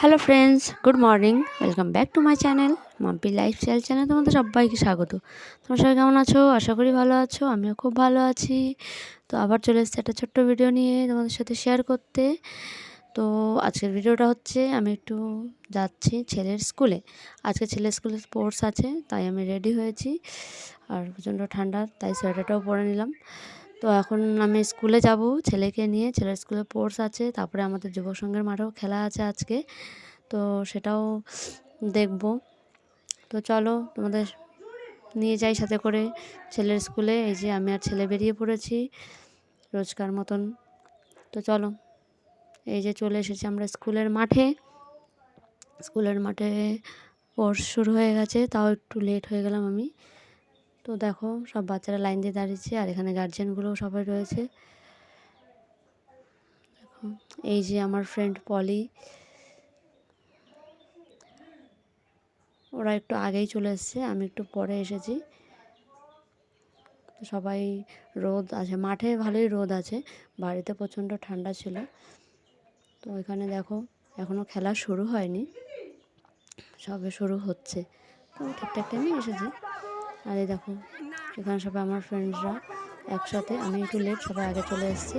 Hello friends good morning welcome back to my channel Mampi lifestyle channel তোমাদের সবাইকে স্বাগত। তোমরা সবাই কেমন আছো? আশা করি ভালো আছো, আমিও খুব ভালো আছি। তো আবার চলে এসেছি একটা ছোট্ট ভিডিও নিয়ে তোমাদের সাথে শেয়ার করতে। তো আজকের ভিডিওটা হচ্ছে, আমি একটু যাচ্ছি ছেলের স্কুলে আজকে ছেলের স্কুলে স্পোর্টস আছে, তাই আমি রেডি হয়েছি। আর প্রচণ্ড ঠান্ডা, তাই সোয়েটারটাও পরে নিলাম। তো এখন আমি স্কুলে যাব, ছেলেকে নিয়ে। ছেলের স্কুলে স্পোর্টস আছে, তারপরে আমাদের যুবক সংঘের মাঠেও খেলা আছে আজকে। তো সেটাও দেখব। তো চলো তোমাদের নিয়ে যাই সাথে করে ছেলের স্কুলে। এই যে আমি আর ছেলে বেরিয়ে পড়েছি রোজকার মতন। তো চলো, এই যে চলে এসেছি আমরা স্কুলের মাঠে। স্কুলের মাঠে কোর্স শুরু হয়ে গেছে, তাও একটু লেট হয়ে গেলাম আমি। তো দেখো, সব বাচ্চারা লাইন দিয়ে দাঁড়িয়েছে আর এখানে গার্জেনগুলোও সবাই রয়েছে। এই যে আমার ফ্রেন্ড পলি ওরা একটু আগেই চলে এসছে, আমি একটু পরে এসেছি। সবাই রোদ আছে, মাঠে ভালোই রোদ আছে, বাড়িতে প্রচণ্ড ঠান্ডা ছিল। তো এখানে দেখো এখনও খেলা শুরু হয়নি, সবে শুরু হচ্ছে। তো ঠিকঠাক টাইমে এসেছি। আর এই দেখো, এখানে সবাই আমার ফ্রেন্ডসরা একসাথে। আমি একটু লেট সবাই আগে চলে এসেছি।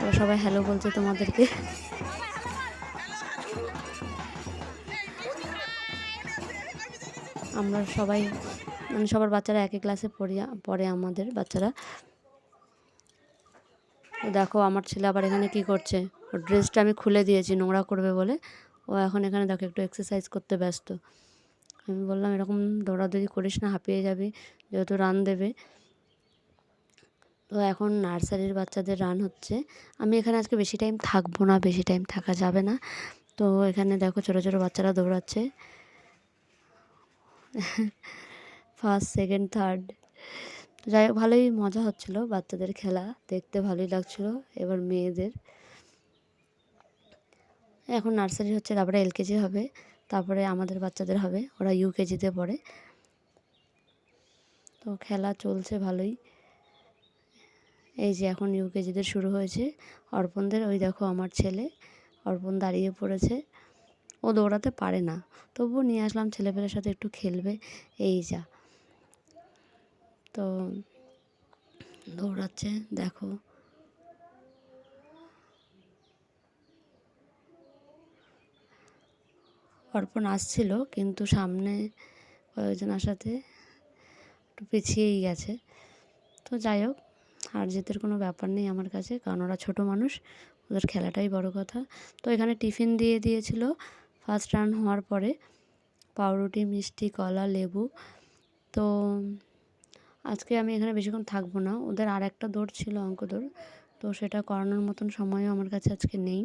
ওরা সবাই হ্যালো বলছে তোমাদেরকে। আমরা সবাই মানে সবার বাচ্চারা একই ক্লাসে পড়ি, পড়ে আমাদের বাচ্চারা। দেখো, আমার ছেলে আবার এখানে কি করছে? ওর ড্রেসটা আমি খুলে দিয়েছি, নোংরা করবে বলে। ও এখন এখানে দেখো একটু এক্সারসাইজ করতে ব্যস্ত। আমি বললাম, এরকম দৌড়াদৌড়ি করিস না, হাঁপিয়ে যাবি, যেহেতু রান দেবে। তো এখন নার্সারির বাচ্চাদের রান হচ্ছে। আমি এখানে আজকে বেশি টাইম থাকব না, বেশি টাইম থাকা যাবে না। তো এখানে দেখো ছোটো ছোটো বাচ্চারা দৌড়াচ্ছে। ফার্স্ট সেকেন্ড থার্ড যাই হোক, ভালোই মজা হচ্ছিল বাচ্চাদের খেলা। দেখতে ভালোই লাগছিল এবার মেয়েদের। এখন নার্সারি হচ্ছে, তারপরে এলকেজি হবে। তারপরে আমাদের বাচ্চাদের হবে, ওরা ইউকেজিতে পড়ে। তো খেলা চলছে ভালোই। এই যে এখন ইউকেজিদের শুরু হয়েছে। অর্পণদের, ওই দেখো আমার ছেলে, অর্পণ দাঁড়িয়ে পড়েছে। ও দৌড়াতে পারে না। তবুও নিয়ে আসলাম, ছেলেপেলের সাথে একটু খেলবে। এই যা। তো দৌড়াচ্ছে, দেখো। অর্পণ আসছিল, কিন্তু সামনে কয়েকজন আসাতে একটু পিছিয়েই গেছে। তো যাই হোক, আর জিতের কোনো ব্যাপার নেই আমার কাছে, কারণ ওরা ছোটো মানুষ, ওদের খেলাটাই বড় কথা। তো এখানে টিফিন দিয়ে দিয়েছিল। ফার্স্ট রান হওয়ার পরে পাউরুটি, মিষ্টি, কলা, লেবু। তো আজকে আমি এখানে বেশিক্ষণ থাকব না। ওদের আর একটা দৌড় ছিল অঙ্ক দৌড়। তো সেটা করানোর মতন সময়ও আমার কাছে আজকে নেই।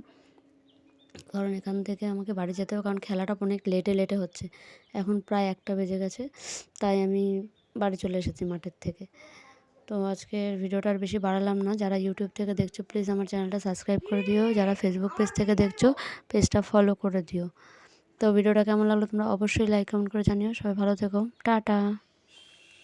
কারণ এখান থেকে আমাকে বাড়ি যেতে হবে, কারণ খেলাটা অনেক লেটে লেটে হচ্ছে। এখন প্রায় একটা বেজে গেছে, তাই আমি বাড়ি চলে এসেছি মাঠের থেকে। তো আজকের ভিডিওটা আর বেশি বাড়ালাম না। যারা ইউটিউব থেকে দেখছ প্লিজ আমার চ্যানেলটা সাবস্ক্রাইব করে দিও। যারা ফেসবুক পেজ থেকে দেখছ পেজটা ফলো করে দিও। তো ভিডিওটা কেমন লাগল তোমরা অবশ্যই লাইক কমেন্ট করে জানিও। সবাই ভালো থেকো। টাটা!